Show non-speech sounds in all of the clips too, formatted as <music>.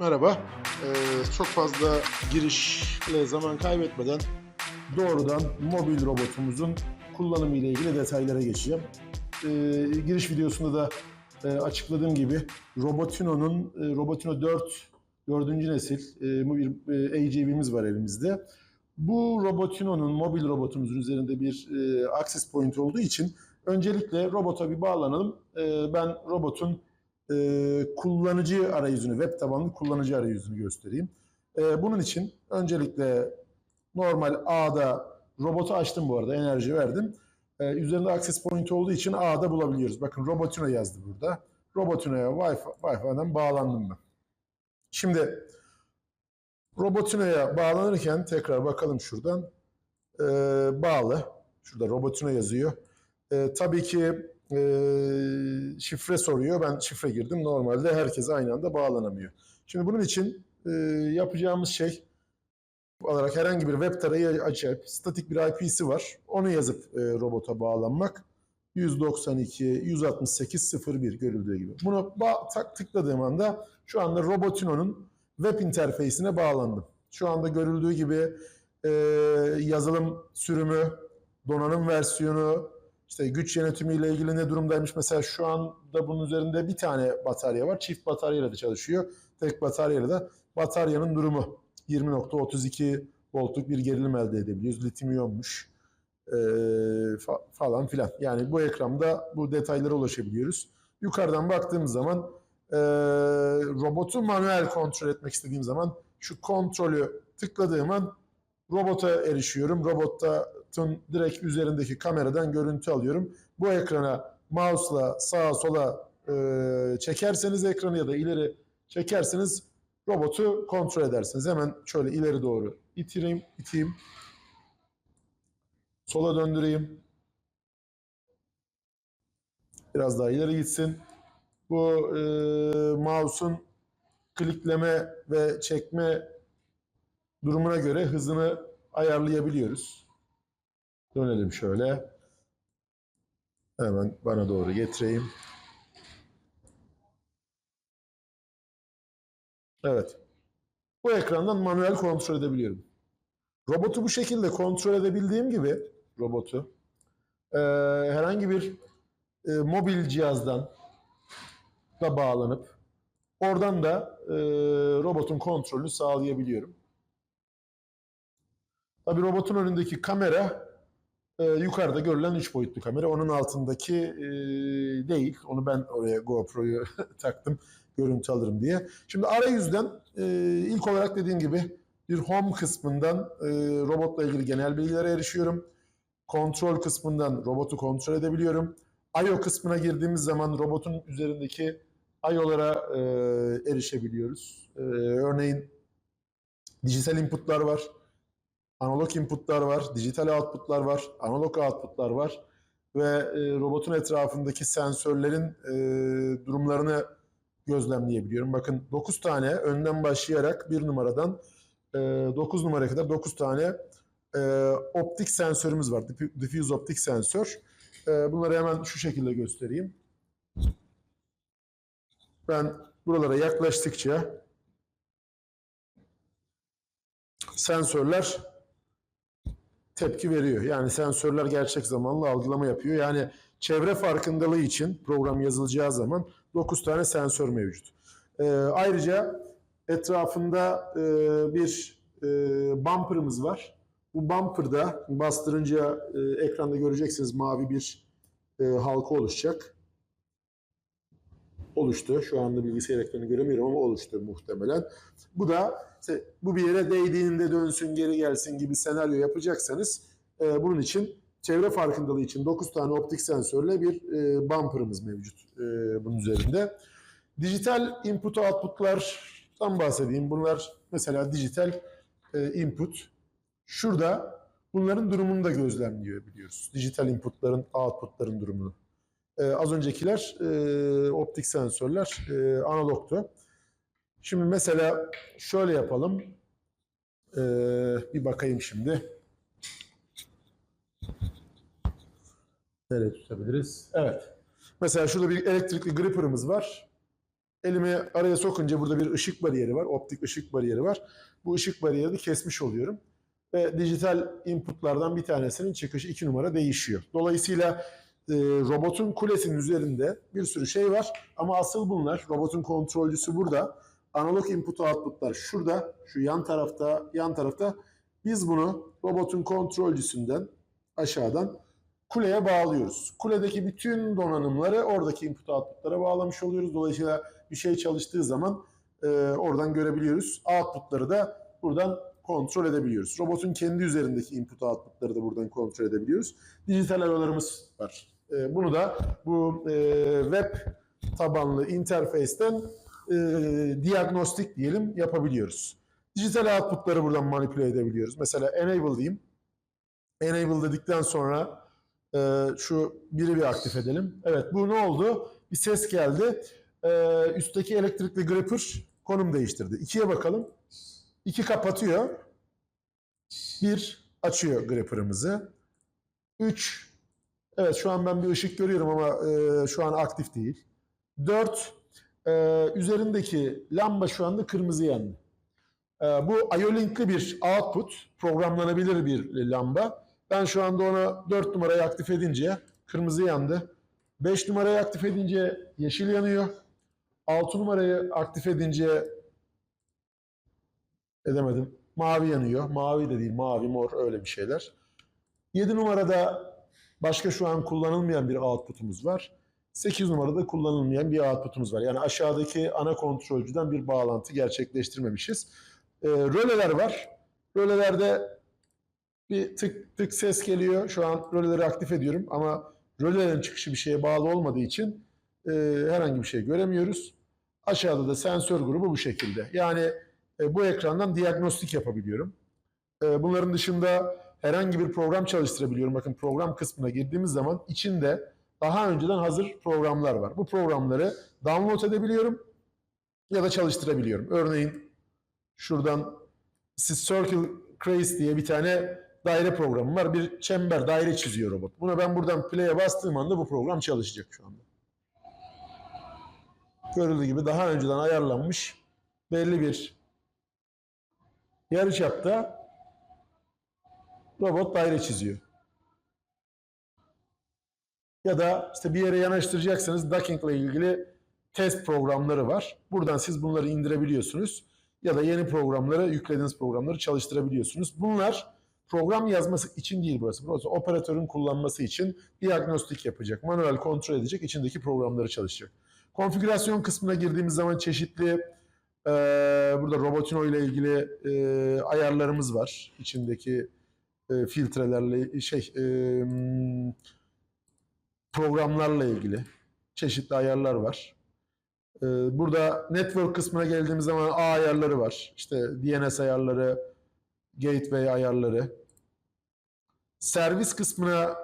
Merhaba. Ee, çok fazla girişle zaman kaybetmeden doğrudan mobil robotumuzun kullanımı ile ilgili detaylara geçeceğim. Ee, giriş videosunda da e, açıkladığım gibi Robotino'nun e, Robotino 4 dördüncü nesil e, bir e, AGV'miz var elimizde. Bu Robotino'nun mobil robotumuzun üzerinde bir e, access point olduğu için öncelikle robota bir bağlanalım. E, ben robotun e, kullanıcı arayüzünü, web tabanlı kullanıcı arayüzünü göstereyim. E, bunun için öncelikle normal A'da robotu açtım bu arada, enerji verdim. E, üzerinde access point olduğu için A'da bulabiliyoruz. Bakın Robotino yazdı burada. Robotino'ya Wi-Fi, Wi-Fi'den bağlandım ben. Şimdi Robotino'ya bağlanırken tekrar bakalım şuradan. E, bağlı. Şurada Robotino yazıyor. E, tabii ki e, şifre soruyor. Ben şifre girdim. Normalde herkes aynı anda bağlanamıyor. Şimdi bunun için e, yapacağımız şey olarak herhangi bir web tarayı açıp statik bir IP'si var. Onu yazıp e, robota bağlanmak. 192 168 01 görüldüğü gibi. Bunu tak tıkladığım anda şu anda Robotino'nun web interface'ine bağlandım. Şu anda görüldüğü gibi e, yazılım sürümü, donanım versiyonu, işte güç yönetimiyle ilgili ne durumdaymış? Mesela şu anda bunun üzerinde bir tane batarya var. Çift bataryayla da çalışıyor. Tek bataryayla da bataryanın durumu. 20.32 voltluk bir gerilim elde edebiliyoruz. Lityum iyonmuş fa- falan filan. Yani bu ekranda bu detaylara ulaşabiliyoruz. Yukarıdan baktığımız zaman ee, robotu manuel kontrol etmek istediğim zaman şu kontrolü tıkladığım an robota erişiyorum. Robotun direkt üzerindeki kameradan görüntü alıyorum. Bu ekrana mouse'la sağa sola e, çekerseniz ekranı ya da ileri çekerseniz robotu kontrol edersiniz. Hemen şöyle ileri doğru itireyim, iteyim. Sola döndüreyim. Biraz daha ileri gitsin. Bu e, mouse'un klikleme ve çekme durumuna göre hızını ayarlayabiliyoruz. Dönelim şöyle. Hemen bana doğru getireyim. Evet. Bu ekrandan manuel kontrol edebiliyorum. Robotu bu şekilde kontrol edebildiğim gibi robotu e, herhangi bir e, mobil cihazdan da bağlanıp oradan da e, robotun kontrolünü sağlayabiliyorum. Tabii robotun önündeki kamera e, yukarıda görülen 3 boyutlu kamera. Onun altındaki e, değil. Onu ben oraya GoPro'yu <laughs> taktım görüntü alırım diye. Şimdi arayüzden e, ilk olarak dediğim gibi bir home kısmından e, robotla ilgili genel bilgilere erişiyorum. Kontrol kısmından robotu kontrol edebiliyorum. I.O. kısmına girdiğimiz zaman robotun üzerindeki I.O.'lara e, erişebiliyoruz. E, örneğin dijital inputlar var analog inputlar var, dijital outputlar var, analog outputlar var ve e, robotun etrafındaki sensörlerin e, durumlarını gözlemleyebiliyorum. Bakın 9 tane önden başlayarak bir numaradan e, 9 numaraya kadar 9 tane e, optik sensörümüz var. Dif- Diffuse optik sensör. E, bunları hemen şu şekilde göstereyim. Ben buralara yaklaştıkça sensörler tepki veriyor. Yani sensörler gerçek zamanlı algılama yapıyor. Yani çevre farkındalığı için program yazılacağı zaman 9 tane sensör mevcut. Ee, ayrıca etrafında e, bir e, bumper'ımız var. Bu bumper'da bastırınca e, ekranda göreceksiniz mavi bir e, halka oluşacak. Oluştu. Şu anda bilgisayar ekranı göremiyorum ama oluştu muhtemelen. Bu da işte bu bir yere değdiğinde dönsün geri gelsin gibi senaryo yapacaksanız e, bunun için çevre farkındalığı için 9 tane optik sensörle bir e, bumper'ımız mevcut e, bunun üzerinde. Dijital input output'lardan bahsedeyim. Bunlar mesela dijital e, input. Şurada bunların durumunu da gözlemliyor biliyoruz. Dijital input'ların, output'ların durumunu. E, az öncekiler e, optik sensörler e, analogtu. Şimdi mesela şöyle yapalım. Ee, bir bakayım şimdi. Nereye tutabiliriz? Evet. Mesela şurada bir elektrikli gripper'ımız var. elimi araya sokunca burada bir ışık bariyeri var. Optik ışık bariyeri var. Bu ışık bariyerini kesmiş oluyorum. Ve dijital inputlardan bir tanesinin çıkışı 2 numara değişiyor. Dolayısıyla e, robotun kulesinin üzerinde bir sürü şey var. Ama asıl bunlar, robotun kontrolcüsü burada. Analog input outputlar şurada, şu yan tarafta, yan tarafta. Biz bunu robotun kontrolcüsünden aşağıdan kuleye bağlıyoruz. Kuledeki bütün donanımları oradaki input outputlara bağlamış oluyoruz. Dolayısıyla bir şey çalıştığı zaman e, oradan görebiliyoruz. Outputları da buradan kontrol edebiliyoruz. Robotun kendi üzerindeki input outputları da buradan kontrol edebiliyoruz. Dijital aralarımız var. E, bunu da bu e, web tabanlı interface'ten e, diagnostik diyelim yapabiliyoruz. Dijital outputları buradan manipüle edebiliyoruz. Mesela enable diyeyim. Enable dedikten sonra e, şu biri bir aktif edelim. Evet bu ne oldu? Bir ses geldi. Üstteki elektrikli gripper konum değiştirdi. İkiye bakalım. İki kapatıyor. Bir açıyor gripper'ımızı. Üç evet şu an ben bir ışık görüyorum ama e, şu an aktif değil. Dört e, üzerindeki lamba şu anda kırmızı yandı. E, bu IO-Link'li bir output, programlanabilir bir lamba. Ben şu anda ona 4 numarayı aktif edince kırmızı yandı. 5 numarayı aktif edince yeşil yanıyor. 6 numarayı aktif edince edemedim. Mavi yanıyor. Mavi de değil, mavi, mor öyle bir şeyler. 7 numarada başka şu an kullanılmayan bir output'umuz var. 8 numarada kullanılmayan bir output'umuz var. Yani aşağıdaki ana kontrolcüden bir bağlantı gerçekleştirmemişiz. E, röleler var. Rölelerde bir tık tık ses geliyor. Şu an röleleri aktif ediyorum ama rölelerin çıkışı bir şeye bağlı olmadığı için e, herhangi bir şey göremiyoruz. Aşağıda da sensör grubu bu şekilde. Yani e, bu ekrandan diagnostik yapabiliyorum. E, bunların dışında herhangi bir program çalıştırabiliyorum. Bakın program kısmına girdiğimiz zaman içinde daha önceden hazır programlar var. Bu programları download edebiliyorum ya da çalıştırabiliyorum. Örneğin şuradan Circle Trace diye bir tane daire programı var. Bir çember, daire çiziyor robot. Buna ben buradan play'e bastığım anda bu program çalışacak şu anda. Görüldüğü gibi daha önceden ayarlanmış belli bir yarıçapta robot daire çiziyor. Ya da işte bir yere yanaştıracaksanız docking ile ilgili test programları var. Buradan siz bunları indirebiliyorsunuz. Ya da yeni programları, yüklediğiniz programları çalıştırabiliyorsunuz. Bunlar program yazması için değil burası. Burası operatörün kullanması için diagnostik yapacak, manuel kontrol edecek, içindeki programları çalışacak. Konfigürasyon kısmına girdiğimiz zaman çeşitli e, burada Robotino ile ilgili e, ayarlarımız var. İçindeki e, filtrelerle şey e, programlarla ilgili çeşitli ayarlar var. E, burada network kısmına geldiğimiz zaman ağ ayarları var. İşte DNS ayarları, gateway ayarları. Servis kısmına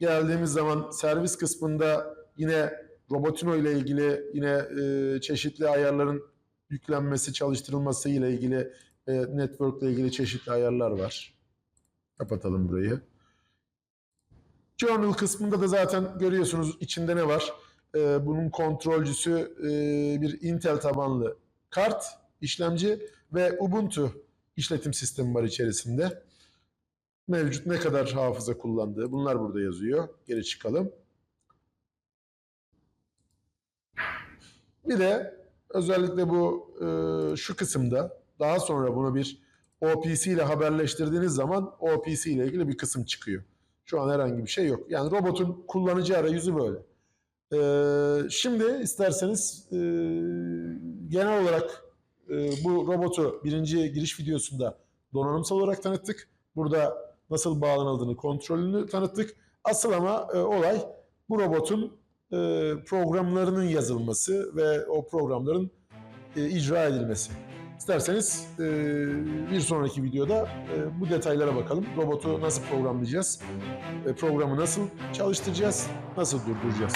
geldiğimiz zaman servis kısmında yine Robotino ile ilgili yine e, çeşitli ayarların yüklenmesi, çalıştırılması ile ilgili e, network ile ilgili çeşitli ayarlar var. Kapatalım burayı. Journal kısmında da zaten görüyorsunuz içinde ne var. E, bunun kontrolcüsü e, bir Intel tabanlı kart, işlemci ve Ubuntu işletim sistemi var içerisinde. Mevcut ne kadar hafıza kullandığı bunlar burada yazıyor. Geri çıkalım. Bir de özellikle bu e, şu kısımda daha sonra bunu bir OPC ile haberleştirdiğiniz zaman OPC ile ilgili bir kısım çıkıyor. Şu an herhangi bir şey yok. Yani robotun kullanıcı arayüzü böyle. Ee, şimdi isterseniz e, genel olarak e, bu robotu birinci giriş videosunda donanımsal olarak tanıttık. Burada nasıl bağlanıldığını, kontrolünü tanıttık. Asıl ama e, olay bu robotun e, programlarının yazılması ve o programların e, icra edilmesi. İsterseniz e, bir sonraki videoda e, bu detaylara bakalım. Robotu nasıl programlayacağız? E, programı nasıl çalıştıracağız? Nasıl durduracağız?